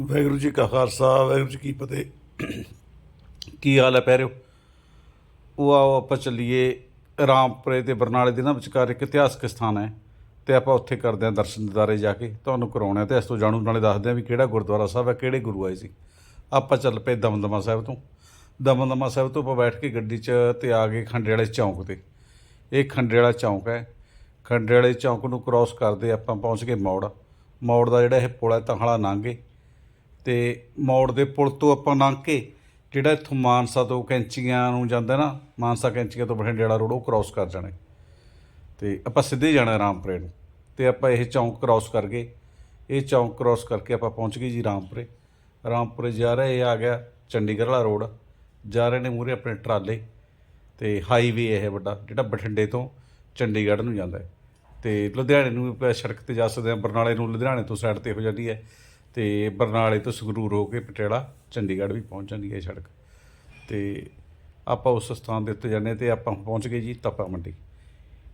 ਵਾਹਿਗੁਰੂ ਜੀ ਕਾ ਖਾਲਸਾ, ਵਾਹਿਗੁਰੂ ਜੀ ਕੀ ਫਤਿਹ। ਕੀ ਹਾਲ ਹੈ ਪਿਆਰਿਓ? ਉਹ ਆਓ, ਆਪਾਂ ਚੱਲੀਏ ਰਾਮਪੁਰੇ ਤੇ ਬਰਨਾਲੇ ਦੇ ਨਾ ਵਿਚਕਾਰ ਇੱਕ ਇਤਿਹਾਸਕ ਸਥਾਨ ਹੈ ਤੇ ਆਪਾਂ ਉੱਥੇ ਕਰਦੇ ਹਾਂ ਦਰਸ਼ਨ ਦਿਦਾਰੇ ਜਾ ਕੇ। ਤੁਹਾਨੂੰ ਕਰਾਉਣੇ ਆ ਤੇ ਇਸ ਤੋਂ ਜਾਣੂ ਨਾਲੇ ਦੱਸਦੇ ਆ ਵੀ ਕਿਹੜਾ ਗੁਰਦੁਆਰਾ ਸਾਹਿਬ ਹੈ, ਕਿਹੜੇ ਗੁਰੂ ਆਏ ਸੀ। ਆਪਾਂ ਚੱਲ ਪਏ ਦਮਦਮਾ ਸਾਹਿਬ ਤੋਂ। ਦਮਦਮਾ ਸਾਹਿਬ ਤੋਂ ਆਪਾਂ ਬੈਠ ਕੇ ਗੱਡੀ 'ਚ ਤੇ ਆ ਗਏ ਖੰਡੇ ਵਾਲੇ ਚੌਂਕ ਤੇ। ਇਹ ਖੰਡੇ ਵਾਲਾ ਚੌਂਕ ਹੈ। ਖੰਡੇ ਵਾਲੇ ਚੌਂਕ ਨੂੰ ਕ੍ਰਾਸ ਕਰਦੇ ਆਪਾਂ ਪਹੁੰਚ ਗਏ ਮੌੜ। ਮੌੜ ਦਾ ਜਿਹੜਾ ਇਹ ਪੁਲ ਹੈ ਤਹਲਾ ਲੰਘੇ ਤੇ ਮੌੜ ਦੇ ਪੁਲ ਤੋਂ ਆਪਾਂ ਲੰਘ ਕੇ ਜਿਹੜਾ ਇੱਥੋਂ ਮਾਨਸਾ ਤੋਂ ਕੈਂਚੀਆਂ ਨੂੰ ਜਾਂਦਾ ਨਾ, ਮਾਨਸਾ ਕੈਂਚੀਆਂ ਤੋਂ ਬਠਿੰਡੇ ਵਾਲਾ ਰੋਡ ਉਹ ਕ੍ਰਾਸ ਕਰ ਜਾਣਾ ਹੈ। ਤੇ ਆਪਾਂ ਸਿੱਧੇ ਜਾਣਾ ਰਾਮਪੁਰੇ ਨੂੰ ਤੇ ਆਪਾਂ ਇਹ ਚੌਂਕ ਕ੍ਰਾਸ ਕਰ ਗਏ। ਇਹ ਚੌਂਕ ਕ੍ਰਾਸ ਕਰਕੇ ਆਪਾਂ ਪਹੁੰਚ ਗਏ ਜੀ ਰਾਮਪੁਰੇ। ਰਾਮਪੁਰੇ ਜਾ ਰਹੇ, ਇਹ ਆ ਗਿਆ ਚੰਡੀਗੜ੍ਹ ਵਾਲਾ ਰੋਡ ਜਾ ਰਹੇ ਨੇ ਮੂਰੇ ਆਪਣੇ ਟਰਾਲੇ ਤੇ ਹਾਈਵੇ ਇਹ ਵੱਡਾ, ਜਿਹੜਾ ਬਠਿੰਡੇ ਤੋਂ ਚੰਡੀਗੜ੍ਹ ਨੂੰ ਜਾਂਦਾ ਹੈ। ਤੇ ਲੁਧਿਆਣੇ ਨੂੰ ਵੀ ਆਪਾਂ ਸੜਕ ਤੇ ਜਾ ਸਕਦੇ ਹਾਂ, ਬਰਨਾਲੇ ਨੂੰ ਲੁਧਿਆਣੇ ਤੋਂ ਸਾਈਡ ਤੇ ਹੋ ਜਾਂਦੀ ਹੈ। ਤੇ ਬਰਨਾਲੇ ਤੋਂ ਸੰਗਰੂਰ ਹੋ ਕੇ ਪਟਿਆਲਾ, ਚੰਡੀਗੜ੍ਹ ਵੀ ਪਹੁੰਚ ਜਾਂਦੀ ਹੈ ਇਹ ਸੜਕ। ਤੇ ਆਪਾਂ ਉਸ ਸਥਾਨ ਦੇ ਉੱਤੇ ਜਾਂਦੇ ਹਾਂ ਤੇ ਆਪਾਂ ਪਹੁੰਚ ਗਏ ਜੀ ਤਪਾ ਮੰਡੀ।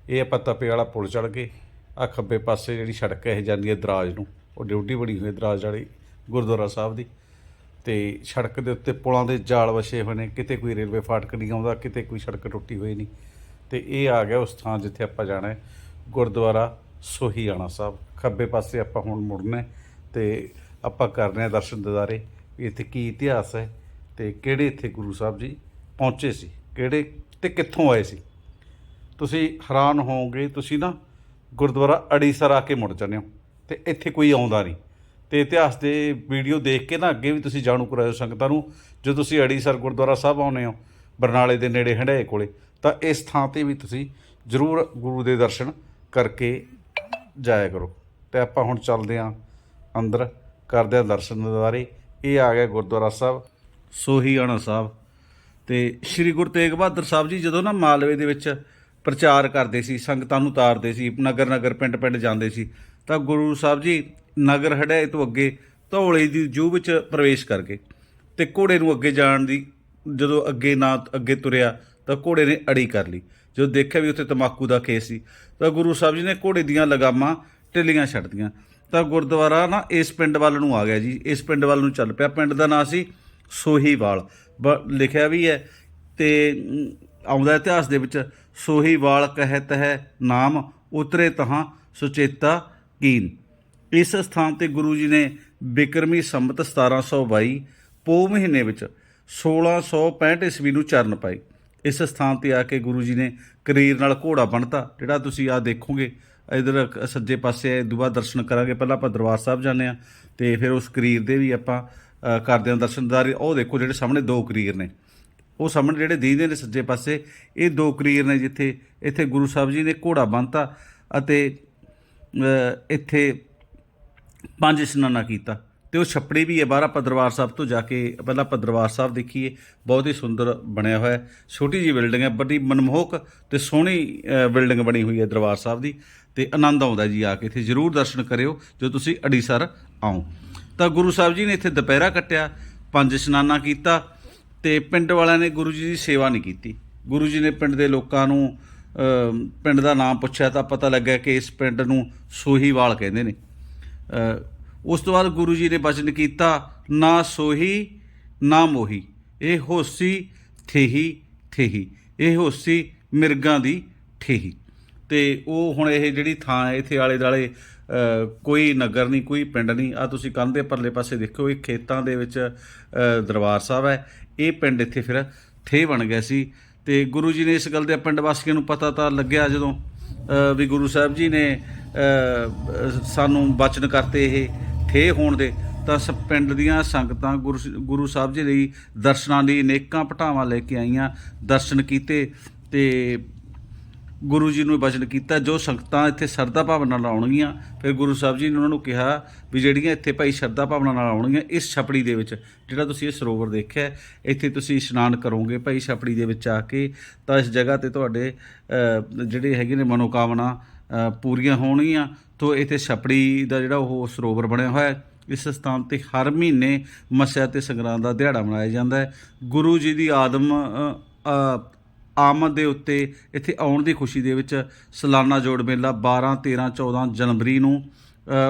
ਇਹ ਆਪਾਂ ਤਪੇ ਵਾਲਾ ਪੁਲ ਚੜ੍ਹ ਕੇ ਆ ਖੱਬੇ ਪਾਸੇ ਜਿਹੜੀ ਸੜਕ ਇਹ ਜਾਂਦੀ ਹੈ ਦਰਾਜ ਨੂੰ। ਉਹ ਡਿਊਟੀ ਬਣੀ ਹੋਈ ਹੈ ਦਰਾਜ ਵਾਲੀ, ਗੁਰਦੁਆਰਾ ਸਾਹਿਬ ਦੀ। ਤੇ ਸੜਕ ਦੇ ਉੱਤੇ ਪੁਲਾਂ ਦੇ ਜਾਲ ਵਛੇ ਹੋਏ ਨੇ। ਕਿਤੇ ਕੋਈ ਰੇਲਵੇ ਫਾਟਕ ਨਹੀਂ ਆਉਂਦਾ, ਕਿਤੇ ਕੋਈ ਸੜਕ ਟੁੱਟੀ ਹੋਈ ਨਹੀਂ। ਤੇ ਇਹ ਆ ਗਿਆ ਉਸ ਥਾਂ ਜਿੱਥੇ ਆਪਾਂ ਜਾਣਾ ਹੈ, ਗੁਰਦੁਆਰਾ ਸੋਹੀਆਣਾ ਸਾਹਿਬ। ਖੱਬੇ ਪਾਸੇ ਆਪਾਂ ਹੁਣ ਮੁੜਨਾ ਹੈ ਤੇ ਆਪਾਂ ਕਰਨੇ ਆ ਦਰਸ਼ਨ ਦਿਦਾਰੇ ਵੀ ਇੱਥੇ ਕੀ ਇਤਿਹਾਸ ਹੈ ਤੇ ਕਿਹੜੇ ਇੱਥੇ ਗੁਰੂ ਸਾਹਿਬ ਜੀ ਪਹੁੰਚੇ ਸੀ, ਕਿਹੜੇ ਤੇ ਕਿੱਥੋਂ ਆਏ ਸੀ। ਤੁਸੀਂ ਹੈਰਾਨ ਹੋਵੋਗੇ, ਤੁਸੀਂ ਨਾ ਗੁਰਦੁਆਰਾ ਅੜੀਸਰ ਆ ਕੇ ਮੁੜ ਜਾਂਦੇ ਹੋ ਤੇ ਇੱਥੇ ਕੋਈ ਆਉਂਦਾ ਨਹੀਂ। ਤੇ ਇਤਿਹਾਸ ਦੇ ਵੀਡੀਓ ਦੇਖ ਕੇ ਨਾ ਅੱਗੇ ਵੀ ਤੁਸੀਂ ਜਾਣੂ ਕਰਾਇਓ ਸੰਗਤਾਂ ਨੂੰ, ਜਦੋਂ ਤੁਸੀਂ ਅੜੀਸਰ ਗੁਰਦੁਆਰਾ ਸਾਹਿਬ ਆਉਂਦੇ ਹੋ, ਬਰਨਾਲੇ ਦੇ ਨੇੜੇ ਹੰਡਾਏ ਕੋਲੇ, ਤਾਂ ਇਸ ਥਾਂ ਤੇ ਵੀ ਤੁਸੀਂ ਜ਼ਰੂਰ ਗੁਰੂ ਦੇ ਦਰਸ਼ਨ ਕਰਕੇ ਜਾਇਆ ਕਰੋ। ਤੇ ਆਪਾਂ ਹੁਣ ਚੱਲਦੇ ਹਾਂ ਅੰਦਰ। ਕਰਦੇ ਹਾਂ ਦਰਸ਼ਨ ਦੁਆਰੇ ਇਹ ਆ ਗਿਆ ਗੁਰਦੁਆਰਾ ਸਾਹਿਬ ਸੋਹੀਆਣਾ ਸਾਹਿਬ। ਤੇ ਸ੍ਰੀ ਗੁਰੂ ਤੇਗ ਬਹਾਦਰ ਸਾਹਿਬ ਜੀ ਜਦੋਂ ਨਾ ਮਾਲਵੇ ਦੇ ਵਿੱਚ ਪ੍ਰਚਾਰ ਕਰਦੇ ਸੀ, ਸੰਗਤਾਂ ਨੂੰ ਤਾਰਦੇ ਸੀ, ਨਗਰ ਨਗਰ ਪਿੰਡ ਪਿੰਡ ਜਾਂਦੇ ਸੀ, ਤਾਂ ਗੁਰੂ ਸਾਹਿਬ ਜੀ ਨਗਰ ਹੜਾਏ ਤੋਂ ਅੱਗੇ ਧੌਲੇ ਦੀ ਜੂਹ ਵਿੱਚ ਪ੍ਰਵੇਸ਼ ਕਰ ਗਏ ਤੇ ਘੋੜੇ ਨੂੰ ਅੱਗੇ ਜਾਣ ਦੀ, ਜਦੋਂ ਅੱਗੇ ਨਾ ਅੱਗੇ ਤੁਰਿਆ ਤਾਂ ਘੋੜੇ ਨੇ ਅੜੀ ਕਰ ਲਈ। ਜਦੋਂ ਦੇਖਿਆ ਵੀ ਉੱਥੇ ਤਮਾਕੂ ਦਾ ਖੇਸ ਸੀ, ਤਾਂ ਗੁਰੂ ਸਾਹਿਬ ਜੀ ਨੇ ਘੋੜੇ ਦੀਆਂ ਲਗਾਮਾਂ ਢਿੱਲੀਆਂ ਛੱਡਦੀਆਂ ਤਾਂ ਗੁਰਦੁਆਰਾ ਨਾ ਇਸ ਪਿੰਡ ਵੱਲ ਨੂੰ ਆ ਗਿਆ ਜੀ। ਇਸ ਪਿੰਡ ਵੱਲ ਨੂੰ ਚੱਲ ਪਿਆ। ਪਿੰਡ ਦਾ ਨਾਂ ਸੀ ਸੋਹੀਵਾਲ। ਬ- ਲਿਖਿਆ ਵੀ ਹੈ ਤੇ ਆਉਂਦਾ ਇਤਿਹਾਸ ਦੇ ਵਿੱਚ, ਸੋਹੀਵਾਲ ਕਹਿਤ ਹੈ ਨਾਮ ਉਤਰੇ ਤਹਾਂ ਸੁਚੇਤਾ ਕੀਨ। ਇਸ ਸਥਾਨ ਤੇ ਗੁਰੂ ਜੀ ਨੇ ਬਿਕਰਮੀ ਸੰਮਤ 1722 ਪੋ ਮਹੀਨੇ ਵਿੱਚ 1665 ਈਸਵੀ ਨੂੰ ਚਰਨ ਪਾਈ। ਇਸ ਸਥਾਨ ਤੇ ਆ ਕੇ ਗੁਰੂ ਜੀ ਨੇ ਕਰੀਰ ਨਾਲ ਘੋੜਾ ਬਣਤਾ ਜਿਹੜਾ ਤੁਸੀਂ ਆ ਦੇਖੋਗੇ। ਇਧਰ ਸੱਜੇ ਪਾਸੇ ਦੁਆ ਦਰਸ਼ਨ ਕਰਾਂਗੇ। ਪਹਿਲਾਂ ਆਪਾਂ ਦਰਬਾਰ ਸਾਹਿਬ ਜਾਂਦੇ ਆ ਤੇ ਫਿਰ ਉਸ ਕਰੀਰ ਦੇ ਵੀ ਆਪਾਂ ਕਰਦੇ ਹਾਂ ਦਰਸ਼ਨਦਾਰੀ ਉਹ ਦੇਖੋ ਜਿਹੜੇ ਸਾਹਮਣੇ ਦੋ ਕਰੀਰ ਨੇ। ਉਹ ਸਾਹਮਣੇ ਜਿਹੜੇ ਦੀਦੇ ਨੇ ਸੱਜੇ ਪਾਸੇ, ਇਹ ਦੋ ਕਰੀਰ ਨੇ ਜਿੱਥੇ, ਇੱਥੇ ਗੁਰੂ ਸਾਹਿਬ ਜੀ ਨੇ ਘੋੜਾ ਬੰਨਤਾ ਅਤੇ ਇੱਥੇ ਪੰਜ ਇਸ਼ਨਾਨਾ ਕੀਤਾ। ਤੇ ਉਹ ਛੱਪੜੀ ਵੀ ਹੈ, ਬਾਹਰ ਆਪਾਂ ਦਰਬਾਰ ਸਾਹਿਬ ਤੋਂ ਜਾ ਕੇ ਪਹਿਲਾਂ ਆਪਾਂ ਦਰਬਾਰ ਸਾਹਿਬ ਦੇਖੀਏ, ਬਹੁਤ ਹੀ ਸੁੰਦਰ ਬਣਿਆ ਹੋਇਆ ਹੈ। ਛੋਟੀ ਜੀ ਬਿਲਡਿੰਗ ਹੈ, ਬੜੀ ਮਨਮੋਹਕ ਤੇ ਸੋਹਣੀ ਬਿਲਡਿੰਗ ਬਣੀ ਹੋਈ ਹੈ ਦਰਬਾਰ ਸਾਹਿਬ ਦੀ ਤੇ ਆਨੰਦ ਆਉਂਦਾ ਜੀ ਆ ਕੇ, ਇੱਥੇ ਜ਼ਰੂਰ ਦਰਸ਼ਨ ਕਰਿਓ, ਜੋ ਤੁਸੀਂ ਅੜੀਸਰ ਆਓ। ਤਾਂ ਗੁਰੂ ਸਾਹਿਬ ਜੀ ਨੇ ਇੱਥੇ ਦੁਪਹਿਰਾ ਕੱਟਿਆ, ਪੰਜ ਇਸ਼ਨਾਨਾ ਕੀਤਾ ਤੇ ਪਿੰਡ ਵਾਲਿਆਂ ਨੇ ਗੁਰੂ ਜੀ ਦੀ ਸੇਵਾ ਨਹੀਂ ਕੀਤੀ। ਗੁਰੂ ਜੀ ਨੇ ਪਿੰਡ ਦੇ ਲੋਕਾਂ ਨੂੰ ਪਿੰਡ ਦਾ ਨਾਮ ਪੁੱਛਿਆ ਤਾਂ ਪਤਾ ਲੱਗਾ ਕਿ ਇਸ ਪਿੰਡ ਨੂੰ ਸੋਹੀਵਾਲ ਕਹਿੰਦੇ ਨੇ। ਉਸ ਤੋਂ ਬਾਅਦ ਗੁਰੂ ਜੀ ਨੇ ਬਚਨ ਕੀਤਾ, ਨਾ ਸੋਹੀ, ਨਾ ਮੋਹੀ। ਇਹ ਹੋਸੀ ਥੇਹੀ ਥੇਹੀ। ਇਹ ਹੋਸੀ ਮਿਰਗਾਂ ਦੀ ਠੇਹੀ ਤੇ ਉਹ ਹੁਣ ਇਹ ਜਿਹੜੀ ਥਾਂ ਹੈ, ਇੱਥੇ ਆਲੇ ਦਾਲੇ ਕੋਈ ਨਗਰ ਨਹੀਂ, ਕੋਈ ਪਿੰਡ ਨਹੀਂ। ਆ ਤੁਸੀਂ ਕੰਧ ਦੇ ਪਰਲੇ ਪਾਸੇ ਦੇਖੋ, ਇਹ ਖੇਤਾਂ ਦੇ ਵਿੱਚ ਦਰਬਾਰ ਸਾਹਿਬ ਹੈ। ਇਹ ਪਿੰਡ ਇੱਥੇ ਫਿਰ ਠੇ ਬਣ ਗਿਆ ਸੀ। ਤੇ ਗੁਰੂ ਜੀ ਨੇ ਇਸ ਗੱਲ ਦੇ ਪਿੰਡ ਵਾਸੀਆਂ ਨੂੰ ਪਤਾ ਤਾਂ ਲੱਗਿਆ ਜਦੋਂ ਵੀ ਗੁਰੂ ਸਾਹਿਬ ਜੀ ਨੇ ਸਾਨੂੰ ਬਚਨ ਕਰਤੇ ਇਹ। ਠੇ ਹੋਣ ਦੇ, ਤਾਂ ਸ ਪਿੰਡ ਦੀਆਂ ਸੰਗਤਾਂ ਗੁਰੂ ਗੁਰੂ ਸਾਹਿਬ ਜੀ ਲਈ ਦਰਸ਼ਨਾਂ ਲਈ ਅਨੇਕਾਂ ਪਟਾਵਾਂ ਲੈ ਕੇ ਆਈਆਂ, ਦਰਸ਼ਨ ਕੀਤੇ ਤੇ ਗੁਰੂ ਜੀ ਨੂੰ ਬਚਨ ਕੀਤਾ, ਜੋ ਸੰਗਤਾਂ ਇੱਥੇ ਸਰਦਾ ਭਾਵਨਾ ਨਾਲ ਆਉਣਗੀਆਂ, ਫਿਰ ਗੁਰੂ ਸਾਹਿਬ ਜੀ ਨੇ ਉਹਨਾਂ ਨੂੰ ਕਿਹਾ ਵੀ ਜਿਹੜੀਆਂ ਇੱਥੇ ਭਾਈ ਸਰਦਾ ਭਾਵਨਾ ਨਾਲ ਆਉਣਗੀਆਂ, ਇਸ ਛਪੜੀ ਦੇ ਵਿੱਚ, ਜਿਹੜਾ ਤੁਸੀਂ ਇਹ ਸਰੋਵਰ ਦੇਖਿਆ, ਇੱਥੇ ਤੁਸੀਂ ਇਸ਼ਨਾਨ ਕਰੋਗੇ ਭਾਈ ਛਪੜੀ ਦੇ ਵਿੱਚ ਆ ਕੇ, ਤਾਂ ਇਸ ਜਗ੍ਹਾ ਤੇ ਤੁਹਾਡੇ ਜਿਹੜੇ ਹੈਗੇ ਨੇ ਮਨੋਕਾਮਨਾ ਪੂਰੀਆਂ ਹੋਣਗੀਆਂ, ਤੋਂ ਇੱਥੇ ਛਪੜੀ ਦਾ ਜਿਹੜਾ ਉਹ ਸਰੋਵਰ ਬਣਿਆ ਹੋਇਆ ਹੈ, ਇਸ ਸਥਾਨ ਤੇ ਹਰ ਮਹੀਨੇ ਮੱਸਿਆ ਤੇ ਸੰਗਰਾਂਦ ਦਾ ਦਿਹਾੜਾ ਮਨਾਇਆ ਜਾਂਦਾ ਹੈ। ਗੁਰੂ ਜੀ ਦੀ ਆਦਮ ਆਮਦ ਦੇ ਉੱਤੇ ਇੱਥੇ ਆਉਣ ਦੀ ਖੁਸ਼ੀ ਦੇ ਵਿੱਚ ਸਾਲਾਨਾ ਜੋੜ ਮੇਲਾ 12 13 14 ਜਨਵਰੀ ਨੂੰ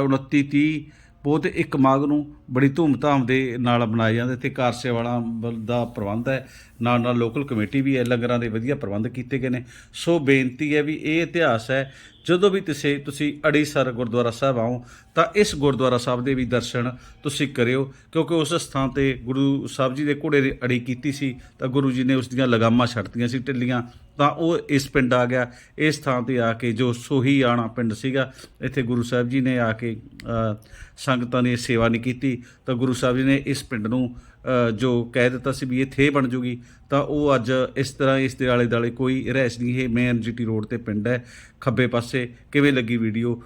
ਅ, 29 30 ਬਹੁਤ ਇੱਕ ਮਾਘ ਨੂੰ ਬੜੀ ਧੂਮਧਾਮ ਦੇ ਨਾਲ ਮਨਾਏ ਜਾਂਦਾ। ਤੇ ਕਾਰ ਸੇਵਾਵਾਂ ਵੱਲ ਦਾ ਪ੍ਰਬੰਧ ਹੈ। ਨਾਲ ਨਾਲ ਲੋਕਲ ਕਮੇਟੀ ਵੀ ਹੈ। ਲੰਗਰਾਂ ਦੇ ਵਧੀਆ ਪ੍ਰਬੰਧ ਕੀਤੇ ਗਏ ਨੇ। ਸੋ ਬੇਨਤੀ ਹੈ ਵੀ ਇਹ ਇਤਿਹਾਸ ਹੈ ਜਦੋਂ ਵੀ ਤੁਸੀਂ ਤੁਸੀਂ ਅੜੀਸਰ ਗੁਰਦੁਆਰਾ ਸਾਹਿਬ ਆਓ, ਤਾਂ ਇਸ ਗੁਰਦੁਆਰਾ ਸਾਹਿਬ ਦੇ ਵੀ ਦਰਸ਼ਨ ਤੁਸੀਂ ਕਰਿਓ, ਕਿਉਂਕਿ ਉਸ ਸਥਾਨ ਤੇ ਗੁਰੂ ਸਾਹਿਬ ਜੀ ਦੇ ਘੋੜੇ ਦੀ ਅੜੀ ਕੀਤੀ ਸੀ, ਤਾਂ ਗੁਰੂ ਜੀ ਨੇ ਉਸ ਦੀਆਂ ਲਗਾਮਾਂ ਛੱਡਤੀਆਂ ਸੀ ਢਿੱਲੀਆਂ, ਤਾਂ ਉਹ ਇਸ ਪਿੰਡ ਆ ਗਿਆ। ਇਸ ਥਾਂ ਤੇ ਆ ਕੇ ਜੋ ਸੋਹੀ ਆਣਾ ਪਿੰਡ ਸੀਗਾ, ਇੱਥੇ ਗੁਰੂ ਸਾਹਿਬ ਜੀ ਨੇ ਆ ਕੇ ਸੰਗਤਾਂ ਦੀ ਸੇਵਾ ਨਹੀਂ ਕੀਤੀ, ਤਾਂ ਗੁਰੂ ਸਾਹਿਬ ਜੀ ਨੇ ਇਸ ਪਿੰਡ ਨੂੰ ਜੋ ਕਹਿ ਦਿੱਤਾ ਸੀ ਵੀ ਇਹ ਥੇ ਬਣ ਜੂਗੀ, ਤਾਂ ਉਹ ਅੱਜ ਇਸ ਤਰ੍ਹਾਂ ਇਸ ਦੇ ਆਲੇ ਦੁਆਲੇ ਕੋਈ ਰਹਿਸ਼ ਨਹੀਂ, ਇਹ ਮੇਨ ਜੀਟੀ ਰੋਡ ਤੇ ਪਿੰਡ ਹੈ, ਖੱਬੇ ਪਾਸੇ ਪਾਸੇ ਕਿਵੇਂ ਲੱਗੀ ਵੀਡੀਓ